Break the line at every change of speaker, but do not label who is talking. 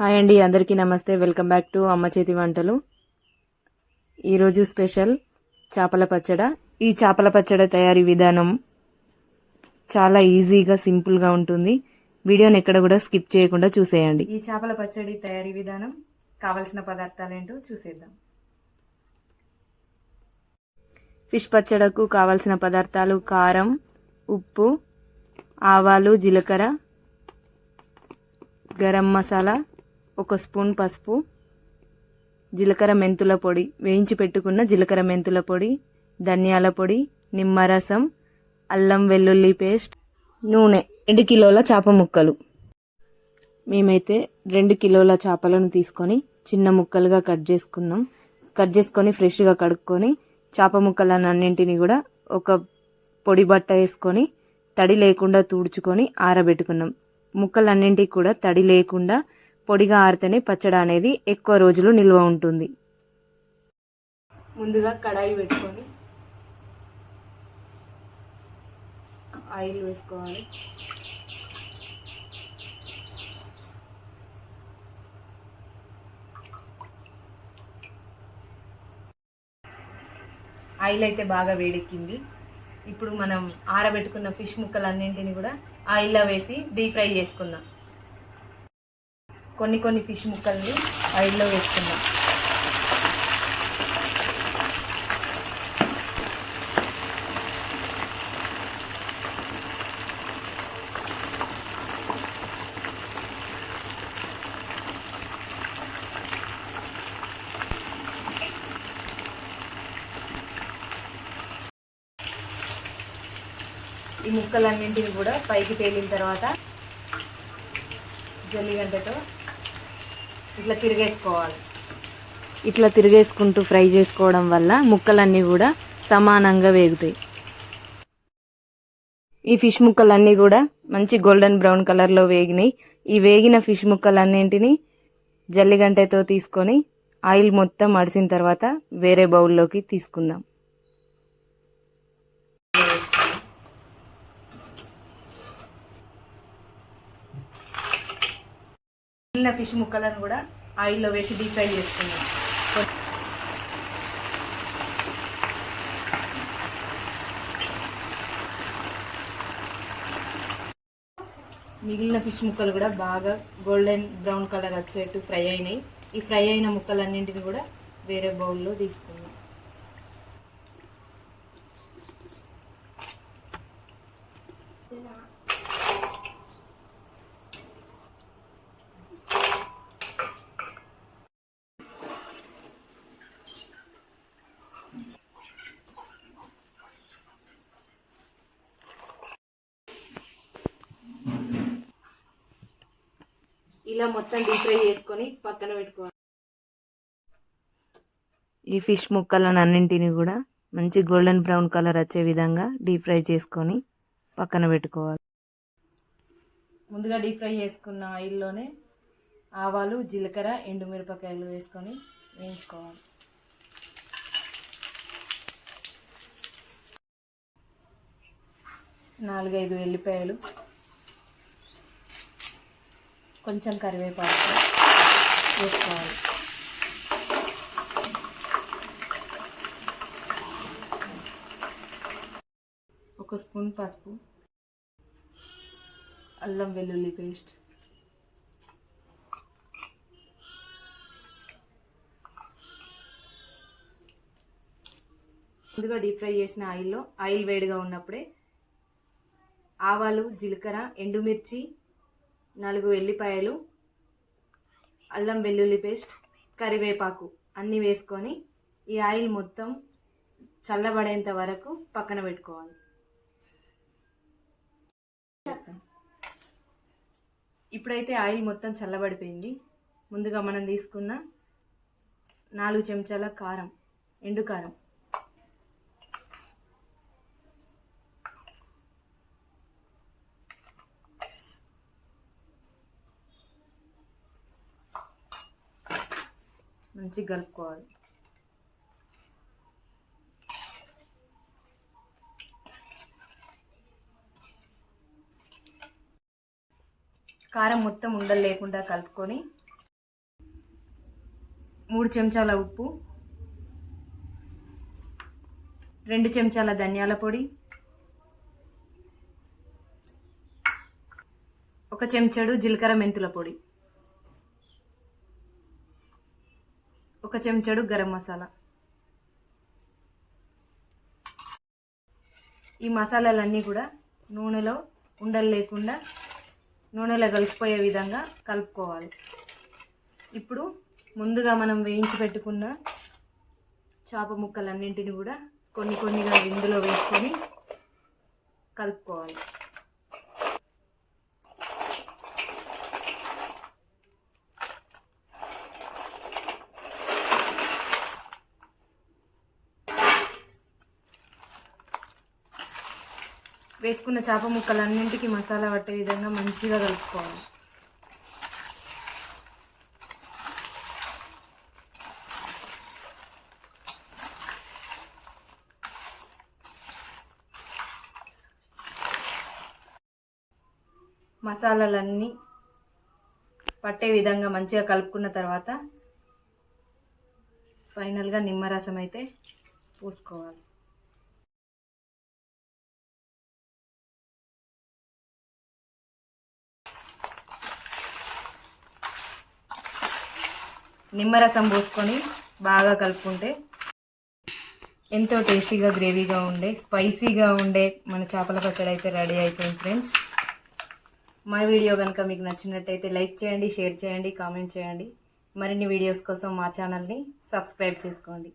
Hi అండి అందరికీ నమస్తే. వెల్కమ్ బ్యాక్ టు అమ్మ చేతి వంటలు. ఈరోజు స్పెషల్ చేపల పచ్చడ. ఈ చేపల పచ్చడ తయారీ విధానం చాలా ఈజీగా సింపుల్గా ఉంటుంది. వీడియోని ఎక్కడ కూడా స్కిప్ చేయకుండా చూసేయండి. ఈ చేపల పచ్చడి తయారీ విధానం కావలసిన పదార్థాలు ఏంటో చూసేద్దాం. ఫిష్ పచ్చడకు కావలసిన పదార్థాలు కారం ఉప్పు ఆవాలు జీలకర్ర గరం మసాలా ఒక స్పూన్ పసుపు జీలకర్ర మెంతుల పొడి వేయించి పెట్టుకున్న జీలకర్ర మెంతుల పొడి ధనియాల పొడి నిమ్మరసం అల్లం వెల్లుల్లి పేస్ట్ నూనె రెండు కిలోల చేప ముక్కలు. మేమైతే రెండు కిలోల చేపలను తీసుకొని చిన్న ముక్కలుగా కట్ చేసుకున్నాం. కట్ చేసుకొని ఫ్రెష్గా కడుక్కొని చేప ముక్కలన్నింటినీ కూడా ఒక పొడి బట్ట వేసుకొని తడి లేకుండా తుడుచుకొని ఆరబెట్టుకున్నాం. ముక్కలన్నింటికి కూడా తడి లేకుండా పొడిగా ఆరితేనే పచ్చడి అనేది ఎక్కువ రోజులు నిల్వ ఉంటుంది. ముందుగా కడాయి పెట్టుకొని ఆయిల్ వేసుకోవాలి. ఆయిల్ అయితే బాగా వేడెక్కింది. ఇప్పుడు మనం ఆరబెట్టుకున్న ఫిష్ ముక్కలన్నింటినీ కూడా ఆయిల్లో వేసి డీప్ ఫ్రై చేసుకుందాం. కొన్ని కొన్ని ఫిష్ ముక్కల్ని ఆయిల్లో వేసుకుందాం. ఈ ముక్కలన్నింటిని కూడా పైకి తేలిన తర్వాత జల్లిగంటతో ఇట్లా తిరిగేసుకోవాలి. ఇట్లా తిరిగేసుకుంటూ ఫ్రై చేసుకోవడం వల్ల ముక్కలన్నీ కూడా సమానంగా వేగుతాయి. ఈ ఫిష్ ముక్కలన్నీ కూడా మంచి గోల్డెన్ బ్రౌన్ కలర్లో వేగినాయి. ఈ వేగిన ఫిష్ ముక్కలన్నింటినీ జల్లిగంటతో తీసుకొని ఆయిల్ మొత్తం అడిసిన తర్వాత వేరే బౌల్లోకి తీసుకుందాం. మిగిలిన ఫిష్ ముక్కలను కూడా ఆయిల్లో వేసి డీప్ ఫ్రై చేసుకున్నాం మిగిలిన ఫిష్ ముక్కలు కూడా బాగా గోల్డెన్ బ్రౌన్ కలర్ వచ్చేట్టు ఫ్రై అయినాయి. ఈ ఫ్రై అయిన ముక్కలన్నింటిని కూడా వేరే బౌల్లో తీసుకున్నాం ఇలా మొత్తం డీప్ ఫ్రై చేసుకొని పక్కన పెట్టుకోవాలి. ఈ ఫిష్ ముక్కలను అన్నింటినీ కూడా మంచి గోల్డెన్ బ్రౌన్ కలర్ వచ్చే విధంగా డీప్ ఫ్రై చేసుకొని పక్కన పెట్టుకోవాలి. ముందుగా డీప్ ఫ్రై చేసుకున్న ఆయిల్లోనే ఆవాలు జీలకర్ర ఎండుమిరపకాయలు వేసుకొని వేయించుకోవాలి. నాలుగైదు ఎల్లిపాయలు కొంచెం కరివేపాకు వేసుకోవాలి. ఒక స్పూన్ పసుపు అల్లం వెల్లుల్లి పేస్ట్ ముందుగా డీప్ ఫ్రై చేసిన ఆయిల్లో ఆయిల్ వేడిగా ఉన్నప్పుడే ఆవాలు జీలకర్ర ఎండుమిర్చి నాలుగు ఎల్లిపాయలు అల్లం వెల్లుల్లి పేస్ట్ కరివేపాకు అన్నీ వేసుకొని ఈ ఆయిల్ మొత్తం చల్లబడేంత వరకు పక్కన పెట్టుకోవాలి. ఇప్పుడైతే ఆయిల్ మొత్తం చల్లబడిపోయింది. ముందుగా మనం తీసుకున్న నాలుగు చెంచాల కారం ఎండు కారం. మంచిగా కలుపుకోవాలి. కారం మొత్తం ఉండలు లేకుండా కలుపుకొని మూడు చెంచాల ఉప్పు రెండు చెంచాల ధనియాల పొడి ఒక చెంచాడు జీలకర్ర మెంతుల పొడి. ఒక చెంచాడు గరం మసాలా. ఈ మసాలాలన్నీ కూడా నూనెలో ఉండలు లేకుండా నూనెలో కలిసిపోయే విధంగా కలుపుకోవాలి. ఇప్పుడు ముందుగా మనం వేయించి పెట్టుకున్న చేప ముక్కలన్నింటిని కూడా కొన్ని కొన్నిగా ఇందులో వేసుకొని కలుపుకోవాలి. వేసుకున్న చేప ముక్కలన్నింటికి మసాలా పట్టే విధంగా మంచిగా కలుపుకోవాలి. మసాలాలన్నీ పట్టే విధంగా మంచిగా కలుపుకున్న తర్వాత ఫైనల్గా నిమ్మరసం అయితే పోసుకోవాలి. నిమ్మరసం పోసుకొని బాగా కలుపుకుంటే ఎంతో టేస్టీగా గ్రేవీగా ఉండే స్పైసీగా ఉండే మన చేపల పచ్చడి అయితే రెడీ అయిపోయింది ఫ్రెండ్స్. మా వీడియో కనుక మీకు నచ్చినట్టయితే లైక్ చేయండి షేర్ చేయండి కామెంట్ చేయండి. మరిన్ని వీడియోస్ కోసం మా ఛానల్ని సబ్స్క్రైబ్ చేసుకోండి.